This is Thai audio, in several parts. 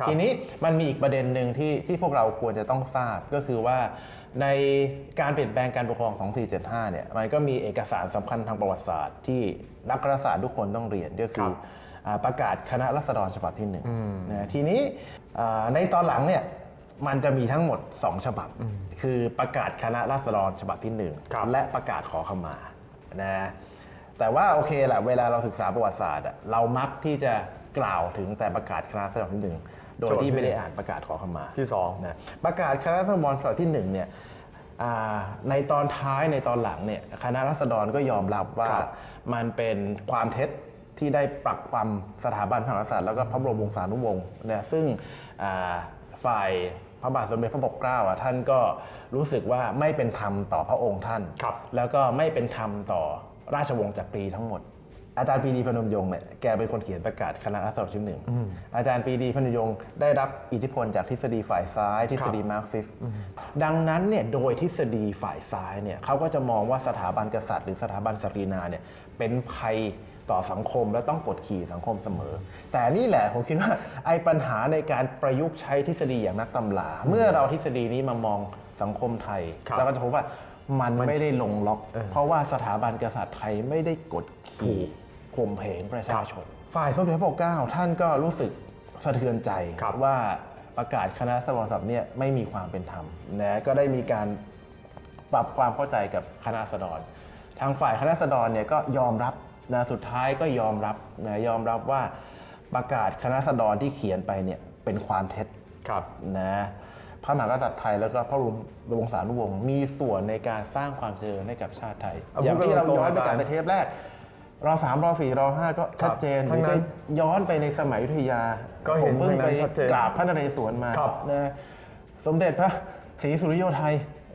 ครับทีนี้มันมีอีกประเด็นหนึ่งที่ที่พวกเราควรจะต้องทราบก็คือว่า ในการเปลี่ยนแปลงการปกครอง 2475 เนี่ยมันก็มีเอกสารสำคัญทางประวัติศาสตร์ ที่นักรัฐศาสตร์ทุกคนต้องเรียนก็คืออ่าประกาศคณะรัษฎรฉบับที่หนึ่งนะทีนี้อ่าในตอนหลังเนี่ยมันจะมีทั้งหมด 2 ฉบับ คือประกาศคณะรัษฎรฉบับที่หนึ่งครับและประกาศขอขมานะ แต่ว่าโอเคแหละเวลาเราศึกษาประวัติศาสตร์อะเรามักที่จะกล่าวถึงแต่ประกาศคณะรัษฎรที่หนึ่งโดยที่ไม่ได้อ่านประกาศขอขมาที่สองนะประกาศคณะรัษฎรฉบับที่หนึ่งเนี่ยอ่าในตอนท้ายในตอนหลังเนี่ยคณะรัษฎรก็ยอมรับว่าครับมันเป็นความเท็จที่ได้ปรักปรำสถาบันพระมหากษัตริย์แล้วก็พระบรมวงศานุวงศ์เนี่ยซึ่งอ่าฝ่ายพระบาทสมเด็จพระปกเกล้าอะท่านก็รู้สึกว่าไม่เป็นธรรมต่อพระองค์ท่านครับแล้วก็ไม่เป็นธรรมต่อ ราชวงศ์จักรีทั้งหมด อาจารย์ปรีดีพนมยงค์เนี่ยแกเป็นคนเขียนประกาศคณะรัษฎรที่หนึ่งอาจารย์ปรีดีพนมยงค์ได้รับอิทธิพลจากทฤษฎีฝ่ายซ้ายทฤษฎีมาร์กซิสต์ดังนั้นเนี่ยโดยทฤษฎีฝ่ายซ้ายเนี่ยเขาก็จะมองว่าสถาบันกษัตริย์หรือสถาบันศักดินาเนี่ยเป็นภัยต่อสังคมและต้องกดขี่สังคมเสมอ แต่นี่แหละผมคิดว่าไอ้ปัญหาในการประยุกต์ใช้ทฤษฎีอย่างนักตำรา เมื่อเราทฤษฎีนี้มามองสังคมไทยครับเราก็จะพบว่า มันไม่ได้ลงล็อก เพราะว่าสถาบันกษัตริย์ไทยไม่ได้กดขี่ข่มเหงประชาชน ฝ่ายสมเด็จพระปกเกล้าท่านก็รู้สึกสะเทือนใจครับว่าประกาศคณะสมรสับเนี่ยไม่มีความเป็นธรรมนะก็ได้มีการปรับความเข้าใจกับคณะสดรทางฝ่ายคณะสดรเนี่ยก็ยอมรับนะสุดท้ายก็ยอมรับนะยอมรับว่าประกาศคณะสดรที่เขียนไปเนี่ยเป็นความเท็จครับนะ พระมหากษัตริย์ไทยแล้วก็พระบรมวงศานุวงศ์มีส่วนในการสร้างความเจริญให้กับชาติไทยเอาอย่างที่เราพูดย้อนไปตรงๆจากในเทปแรกรอสามรอสี่รอห้าก็ชัดเจนทั้งนั้นหรือจะย้อนไปในสมัยอยุธยา ก็เห็นผมเพิ่งทั้งนั้ไปนชัดเจนกราบพระนเรศวรมาครับนะสมเด็จพระศรีสุริโยไทย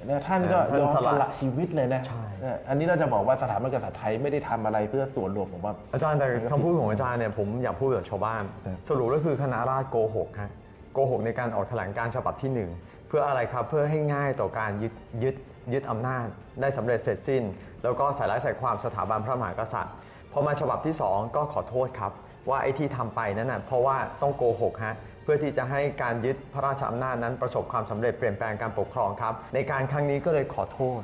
นะท่านก็ท่านยอมสสละละชีวิตเลยนะใช่นะ อันนี้เราจะบอกว่าสถาบันกษัตริย์ไทยไม่ได้ทำอะไรเพื่อส่วนรวมผมว่าอาจารย์แต่คำพูดของอาจารย์เนี่ยผมอยากพูดกับชาวบ้านครับสรุปก็คือคณะราษฎรโกหกฮะ โกหกในการออกแถลงการฉบับที่หนึ่งเพื่ออะไรครับเพื่อให้ง่ายต่อการยึดยึดยึดอำนาจ ได้สำเร็จเสร็จสิ้น แล้วก็ใส่ร้ายใส่ความสถาบันพระมหากษัตริย์พอมาฉบับที่ 2 ก็ขอโทษครับ ว่าไอ้ที่ทำไปนั้นน่ะเพราะว่าต้องโกหกฮะเพื่อที่จะให้การยึดพระราชอำนาจนั้นประสบความสำเร็จเปลี่ยนแปลงการปกครองครับ ในการครั้งนี้ก็เลยขอโทษ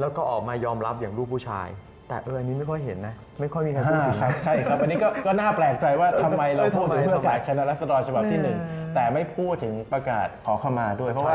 แล้วก็ออกมายอมรับอย่างลูกผู้ชาย แต่เอออันนี้ไม่ค่อยเห็นนะ ไม่ค่อยมีใครพูดอ่าถึง ครับใช่ครับ อันนี้ก็ก็น่าแปลกใจว่าทำไมเราเออพูดถึงทำไมเพื่อประกาศคณะรัษฎรฉบับที่หนึ่งแน่แต่ไม่พูดถึงประกาศขอเข้ามาด้วยเพราะว่า